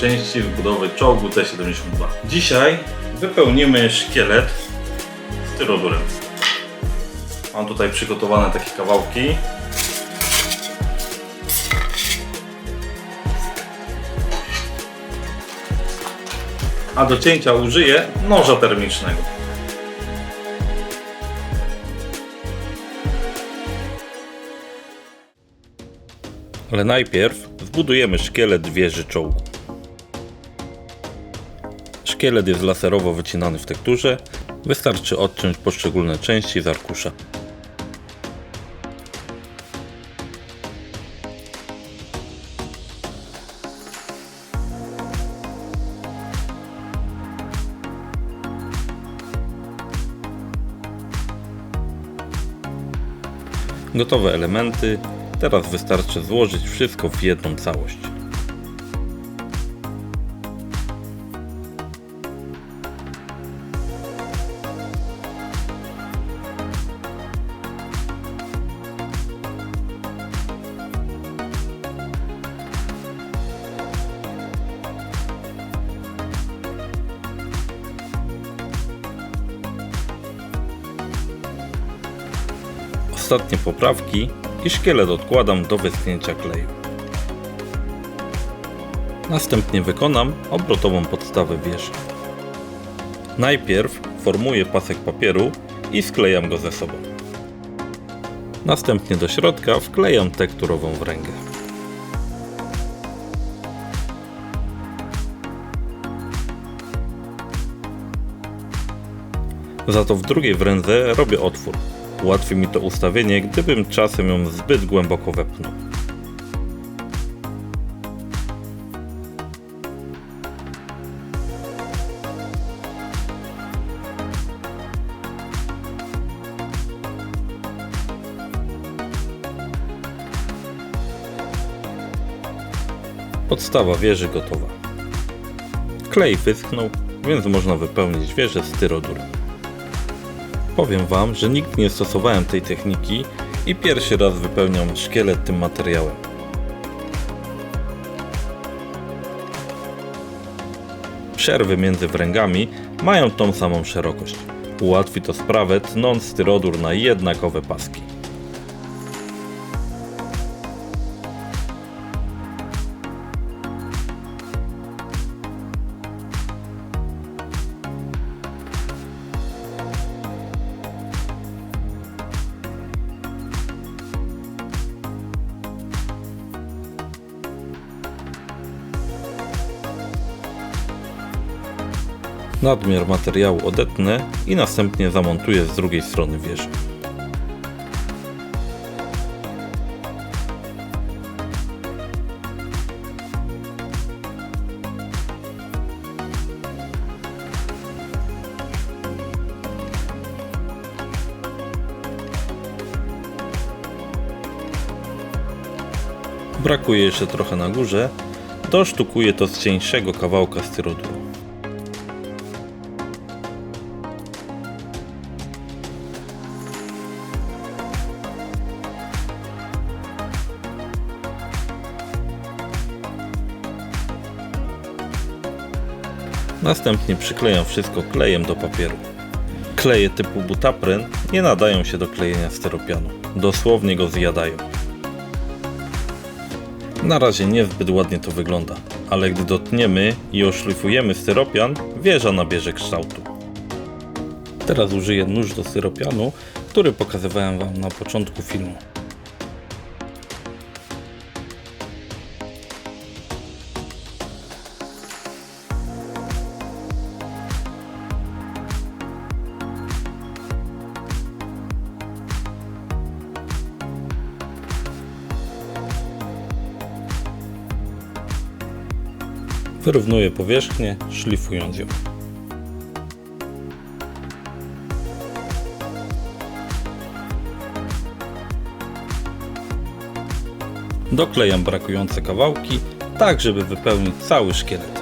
części z budowy czołgu T-72. Dzisiaj wypełnimy szkielet styrolurem. Mam tutaj przygotowane takie kawałki. A do cięcia użyję noża termicznego. Ale najpierw zbudujemy szkielet wieży czołgu. Szkielet jest laserowo wycinany w tekturze. Wystarczy odciąć poszczególne części z arkusza. Gotowe elementy. Teraz wystarczy złożyć wszystko w jedną całość. Ostatnie poprawki i szkielet odkładam do wyschnięcia kleju. Następnie wykonam obrotową podstawę wieży. Najpierw formuję pasek papieru i sklejam go ze sobą. Następnie do środka wklejam tekturową wręgę. Za to w drugiej wrędze robię otwór. Ułatwi mi to ustawienie, gdybym czasem ją zbyt głęboko wepchnął. Podstawa wieży gotowa. Klej wyschnął, więc można wypełnić wieżę styrodurem. Powiem Wam, że nigdy nie stosowałem tej techniki i pierwszy raz wypełniam szkielet tym materiałem. Przerwy między wręgami mają tą samą szerokość. Ułatwi to sprawę tnąc styrodur na jednakowe paski. Nadmiar materiału odetnę i następnie zamontuję z drugiej strony wieży. Brakuje jeszcze trochę na górze, dosztukuję to z cieńszego kawałka styroduru. Następnie przyklejam wszystko klejem do papieru. Kleje typu butapryn nie nadają się do klejenia steropianu. Dosłownie go zjadają. Na razie niezbyt ładnie to wygląda, ale gdy dotniemy i oszlifujemy styropian, wieża nabierze kształtu. Teraz użyję nóż do styropianu, który pokazywałem Wam na początku filmu. Wyrównuję powierzchnię, szlifując ją. Doklejam brakujące kawałki, tak żeby wypełnić cały szkielet.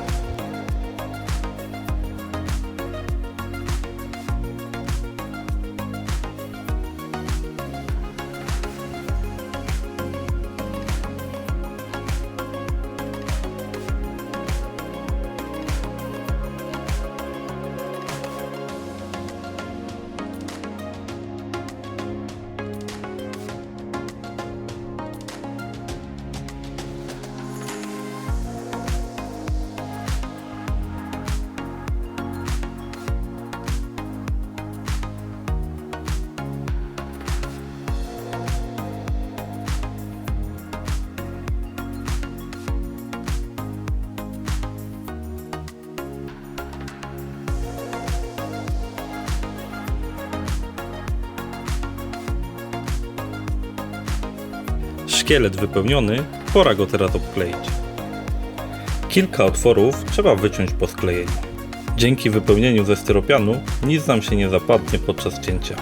Szkielet wypełniony, pora go teraz obkleić. Kilka otworów trzeba wyciąć po sklejeniu. Dzięki wypełnieniu ze styropianu nic nam się nie zapadnie podczas cięcia.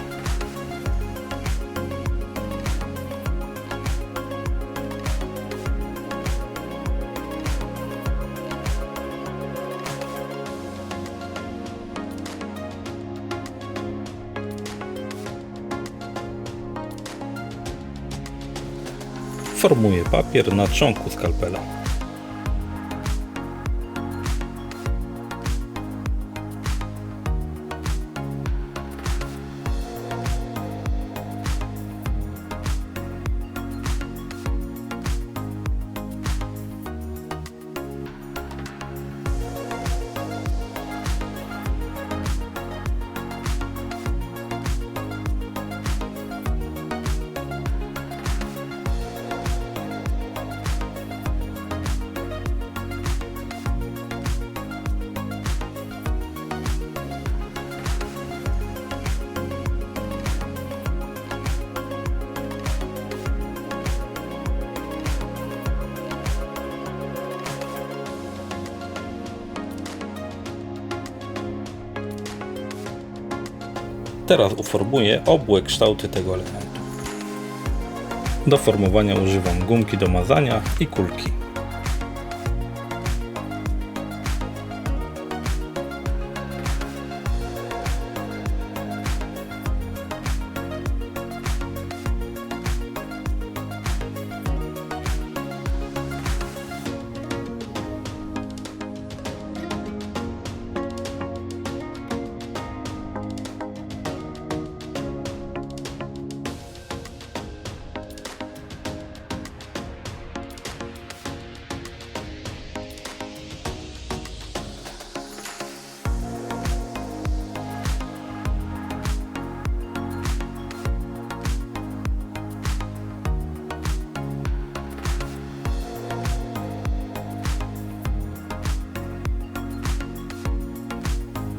Formuję papier na trzonku skalpela. Teraz uformuję obłe kształty tego elementu. Do formowania używam gumki do mazania i kulki.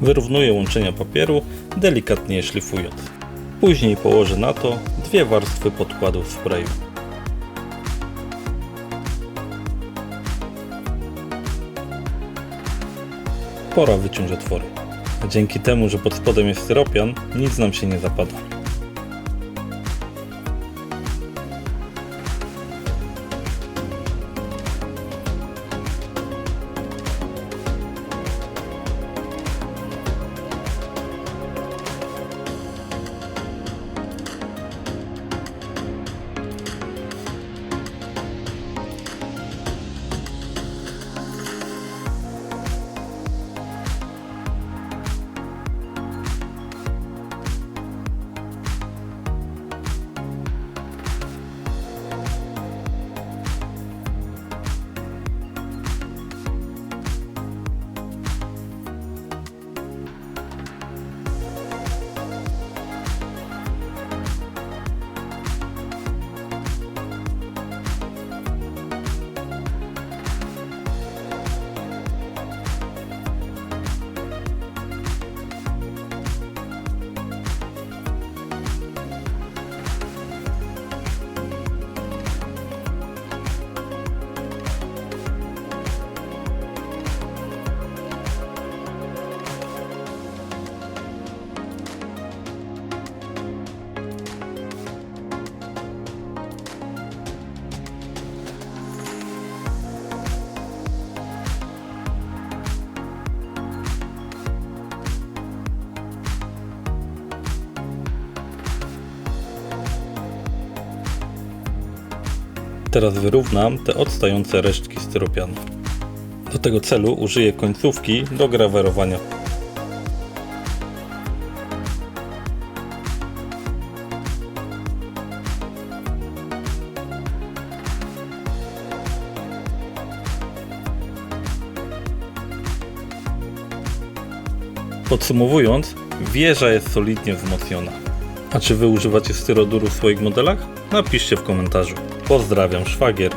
Wyrównuję łączenia papieru, delikatnie szlifując. Później położę na to dwie warstwy podkładu w sprayu. Pora wyciąć otwory. Dzięki temu, że pod spodem jest styropian, nic nam się nie zapada. Teraz wyrównam te odstające resztki styropianu. Do tego celu użyję końcówki do grawerowania. Podsumowując, wieża jest solidnie wzmocniona. A czy wy używacie styroduru w swoich modelach? Napiszcie w komentarzu. Pozdrawiam, szwagier.